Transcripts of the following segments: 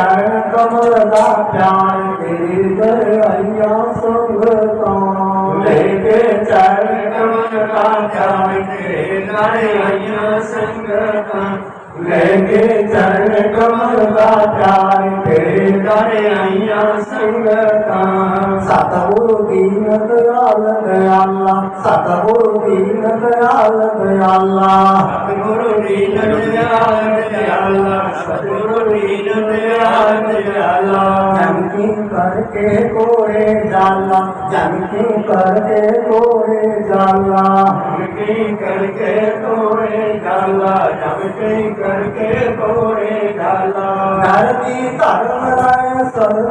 चैन कमला प्यार तेरी दया संगता लेके चैन कमला प्यार तेरी दया संगता लेके चैन कमला प्यार तेरी दया संगता सतगुरु दीन दयाल दयाला सतगुरु दीन दयाल दयाला सतगुरु दीन दयाल दयाला जमकी करा जमकी करोरे झाला जमके करोरे डाला जमके करोड़े डालाजी कार सर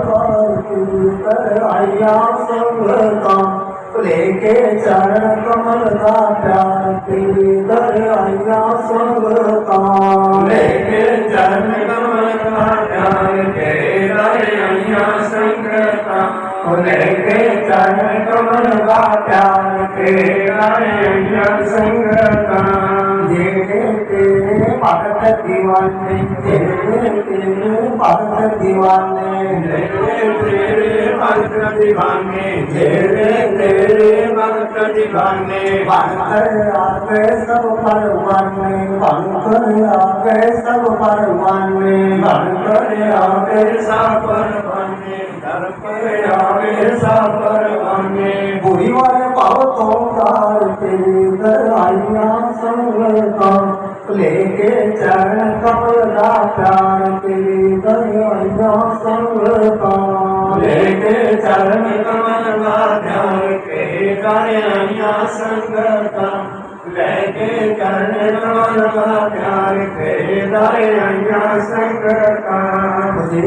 कर भोले के चरण कमल का प्यार तेरे दर आया सबका लेके चरण कमल का प्यार तेरे दर आया संगता लेके चरण कमल का प्यार तेरे दर आया संगता भगत दीवाने तेरे भगत दीवाने तेरे भगत दीवाने तेरे तेरे भगत दीवाने भगत आगे सब परवाने भगत आगे सब परवाने भगत आगे सब परवाने दर पर आगे सब परवाने बुरी वाले पाओ तो तार तेरे आइया संग लेके चरण कमला प्यार के दया संग लेके चरण कमल प्यार के गया संगता लेके चरण कमल प्यार के गया संगता। मुझे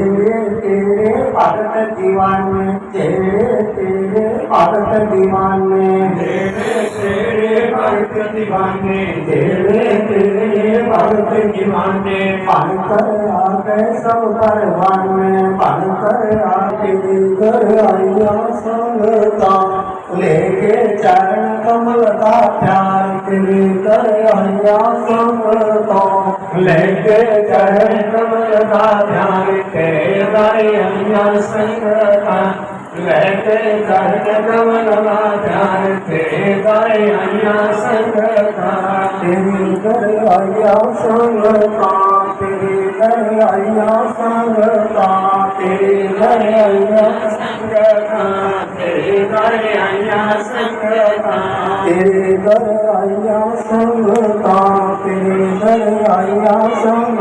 तेरे भगत दीवाने, तेरे तेरे पादत दीवाने तेरे भक्त दीवाने तेरे तेरे भक्त दीवाने पान कर आके सब परवाने पान कर आके दिल कर आया संगता लेके चरण कमल का प्यार तेरे कर आया संगता लेके चरण कमल का प्यार तेरे आया संगता रहते कर कमल ध्यान ते दया संग का तेरी दया संग का तेरी दया संग का तेरी दया संग का तेरी दया संगता तेरे तेरी दया संग का तेरी दया संग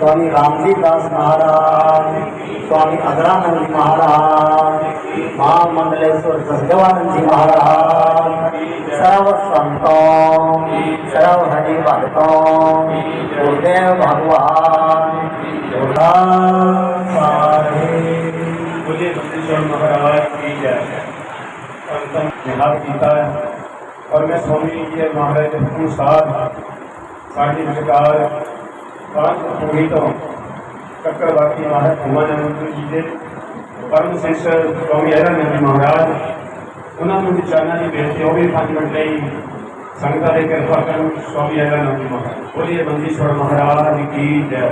स्वामी रामजी दास महाराज, स्वामी अदरानंद जी महाराज महा मंगलेश्वर सचदेवानंद जी महाराज, सर्व संतों, सर्व हरि भक्तों, गुरुदेव भगवान महाराज की जय। और मैं स्वामी जी महाराज अनुसार साढ़ी विकार ਮਹਾਰਾਜ ਦੇ ਹੁਕਮ ਸਾਧ ਸਾਡੀ ਸਰਕਾਰ ਪਾਂਚ ਪੂਰੀ ਤੋਂ ਚੱਕਰਵਾਤੀ ਮਹਾਰਾਜ ਭੂਮਾਨੰਦ ਜੀ ਦੇ ਪਰਮ ਸਿੱਖ ਸਵਾਮੀ ਅਰਨੰਦ ਜੀ ਮਹਾਰਾਜ ਉਹਨਾਂ ਨੂੰ ਵਿਚਾਰਨਾ ਦੀ ਬੇਨਤੀ ਹੋ ਵੀ ਪੰਜ ਮਿੰਟ ਲਈ ਸੰਗਤਾਂ ਦੇ ਕਿਰਪਾ ਕਰਨ ਸਵਾਮੀ ਅਰਨੰਦ ਜੀ ਮਹਾਰਾਜ ਬੋਲੀਏ ਬੰਦੀਸ਼ਵਰ ਮਹਾਰਾਜ ਕੀ ਜੈ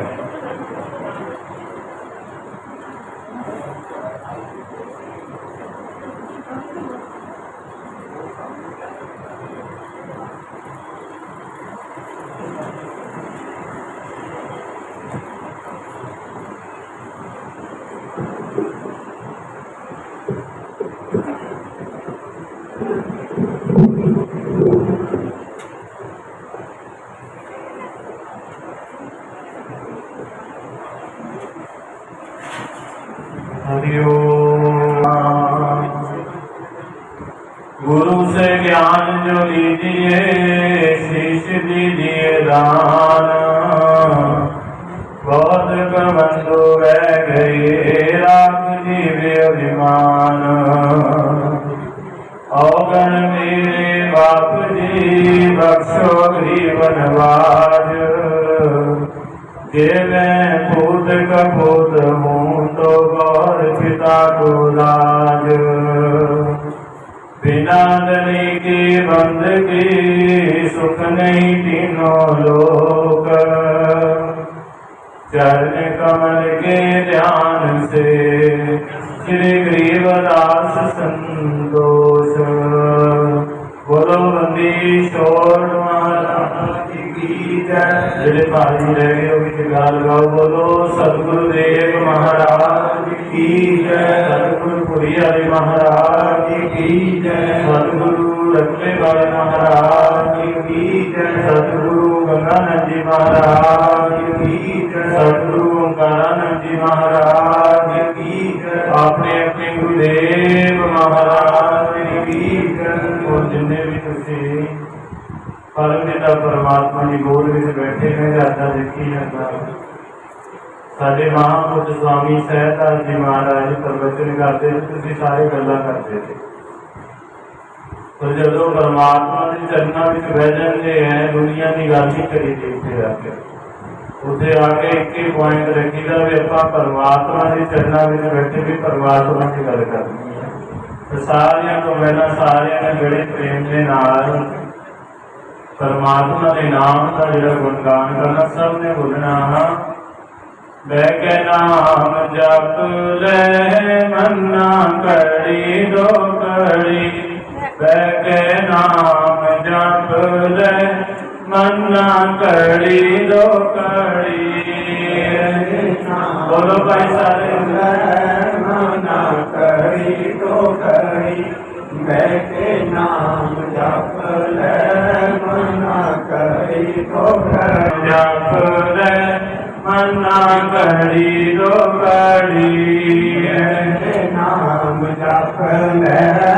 अभिमान। औगण मेरे बाप जी बख्शो गरीबन बाज। जे मैं पूत कपूत हूँ तो गौर पिता को लाज। बिना दली की बंदगी सुख नहीं तीनों लोक। चरण कमल के ध्यान से श्री ग्रीवदास संतोष बोलो नंदीश्वर जय। पानी रह गए हो किसी गाल गाओ बोलो। सदगुरुदेव महाराज की जय। सदगुरु पुरियारी महाराज की जय। सतगुरु रखने वाले महाराज की जय। सतगुरु गंगानंद जी महाराज की ਔਰ ਜਿੰਨੇ ਵੀ ਤੁਸੀਂ ਪਰਮ ਪਰਮਾਤਮਾ ਦੀ ਗੋਦ ਵਿੱਚ ਬੈਠੇ ਨੇ ਰਾਜਾ ਦੇਖੀ ਜਾਂਦਾ। ਸਾਡੇ ਮਹਾਂਪੁਰਖ ਸਵਾਮੀ ਸਹਿਤਾਜ ਜੀ ਮਹਾਰਾਜ ਪ੍ਰਵਚਨ ਕਰਦੇ ਤੁਸੀਂ ਸਾਰੇ ਗੱਲਾਂ ਕਰਦੇ ਸੀ ਪਰ ਜਦੋਂ ਪਰਮਾਤਮਾ ਦੇ ਚਰਨਾਂ ਵਿੱਚ ਬਹਿ ਜਾਂਦੇ ਹੈ ਦੁਨੀਆ ਦੀ ਗੱਲ ਨਹੀਂ ਕਰੀ ਦੀ ਉੱਥੇ ਆ ਕੇ ਉੱਥੇ ਆ ਕੇ ਇੱਕ ਹੀ ਪੁਆਇੰਟ ਰੱਖੀਦਾ ਵੀ ਆਪਾਂ ਪਰਮਾਤਮਾ ਦੇ ਚਰਨਾਂ ਵਿੱਚ ਬੈਠੇ ਵੀ ਪਰਮਾਤਮਾ ਦੀ ਗੱਲ ਕਰਨੀ ਤੇ ਸਾਰਿਆਂ ਤੋਂ ਪਹਿਲਾਂ ਸਾਰਿਆਂ ਨੇ ਬੜੇ ਪ੍ਰੇਮ ਦੇ ਨਾਲ ਪਰਮਾਤਮਾ ਦੇ ਨਾਮ ਦਾ ਜਿਹੜਾ ਗੁਣਗਾਨ ਕਰਨਾ ਸਭ ਨੇ ਬੋਲਣਾ ਬਹਿ ਕੇ ਨਾਮ ਜਪ ਲੈ ਮੰਨਾ ਕੜੀ ਦੋ ਕੜੀ ਬਹਿ ਕੇ ਨਾਮ ਜਪ ਲੈ ਮੰਨਾ ਕੜੀ ਦੋ ਕੜੀ ਬੋਲੋ ਭਾਈ ਸਾਰੇ बैठे नाम जप ले मना करी तो जप ले मना करी तो बड़ी नाम जप ले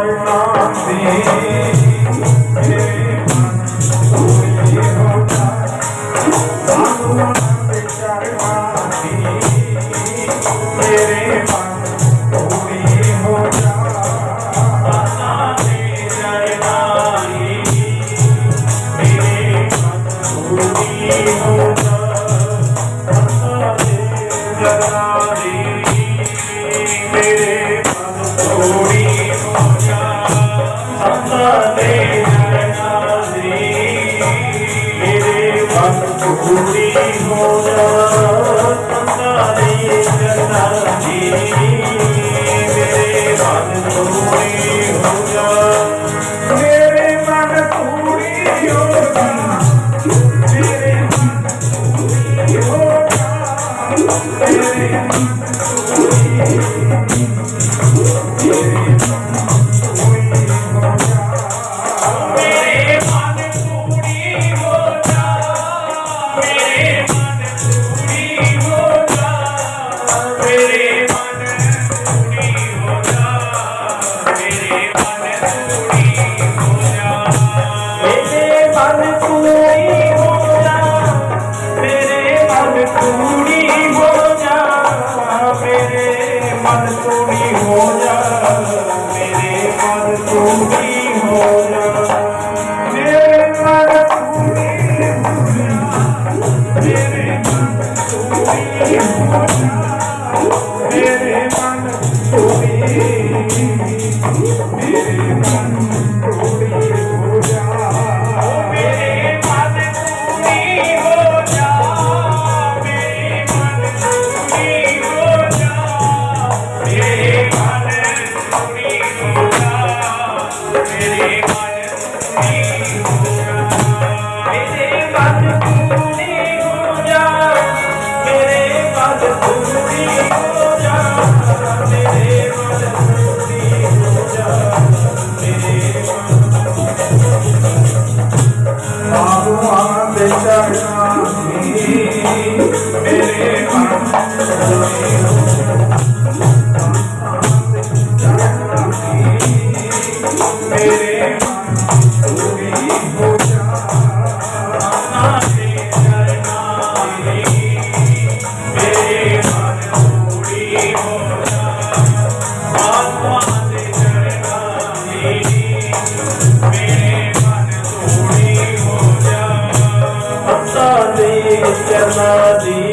ಜನಾದೀ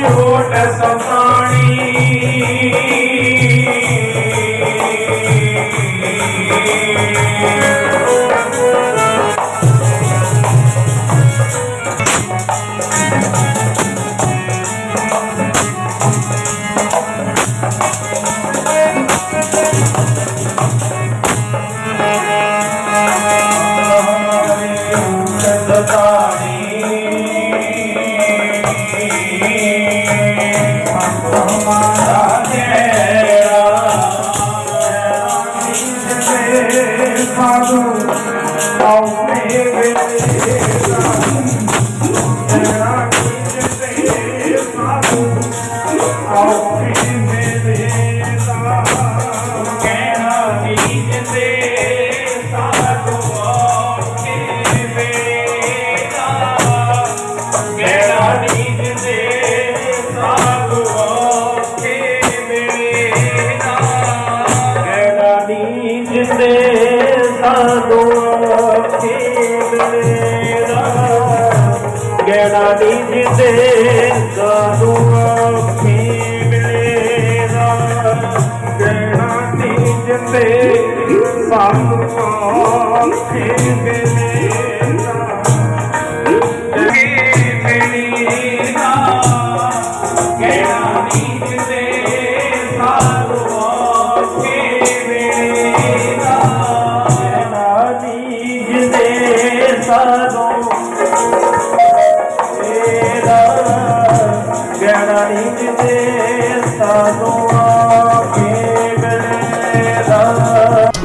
you. Bye. Yeah.